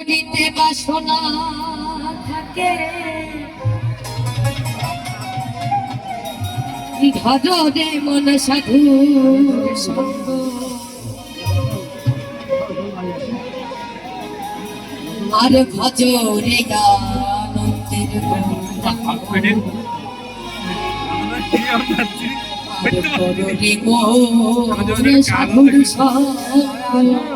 দিতে বাসনা থাকে ধরে মন সাধু সঙ্গ আর ভজরে আনন্দের গুণ। আর সাধুর সঙ্গ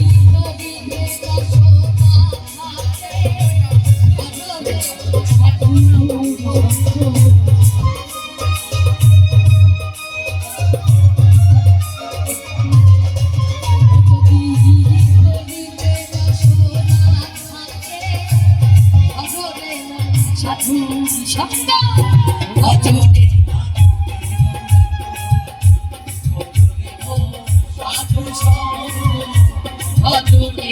সাধু শব্দ অজরে সাধু শব্দ অজরে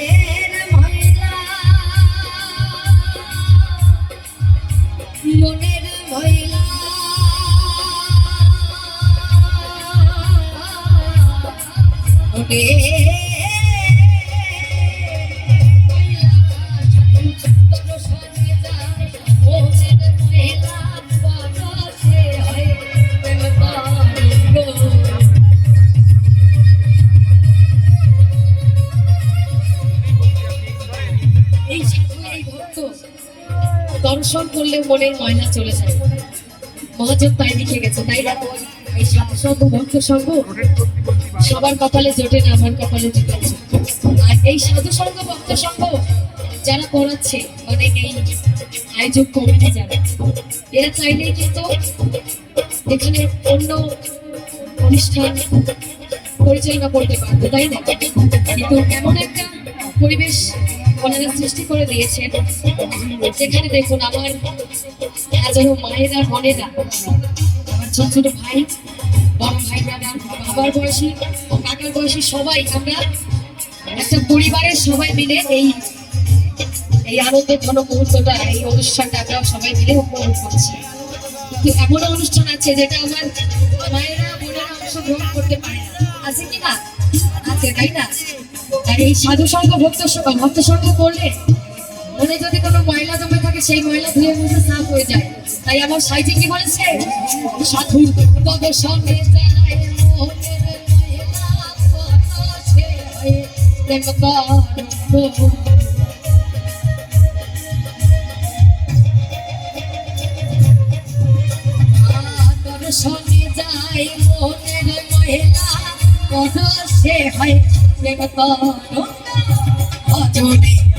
দর্শন করলে মনের ময়লা চলে যায়। মহাজন তাই লিখে গেছে তাই না? এই সঙ্গ সবার কপালে জোটে না, আমার কপালে জুটেছে আর এই সাধু সঙ্গ, ভক্ত সঙ্গ যারা করাচ্ছে মানে এই আয়োজক কমিটি যারা। এরা চাইলেই কিন্তু এখানে অন্য অনুষ্ঠান পরিচালনা করতে পারতো তাই না? কিন্তু এমন একটা পরিবেশ ওনারা সৃষ্টি করে দিয়েছেন, যেখানে দেখুন আমার হাজারো মায়েরা, বোনেরা ছোট ছোট ভাই, বড় ভাই, দাদা বাবার বয়সী কাকার বয়সী সবাই আমরা, একটা পরিবারের সবাই মিলে এই এই আনন্দের ঘন মুহূর্তটা, এই অনুষ্ঠানটা আমরা সবাই মিলে উপভোগ করছি। কিন্তু এমন অনুষ্ঠান আছে যেটা আমার মায়েরা, বোনেরা অংশগ্রহণ করতে পারে না। আছে কি না? আছে, তাই না? আর এই সাধু সঙ্গ ভক্ত ভক্ত সঙ্গ করলে মনে যদি কোনো ময়লা জমে থাকে, সেই ময়লা ধুয়ে মুছে সাফ হয়ে যায়। তাই আমার সাইজি কি বলেছে? সাধুর পদ সঙ্গে যায় মনের ময়লা কত সে। আদর সঙ্গে যায়, মনের মহিলা কত হয় করব। অজরে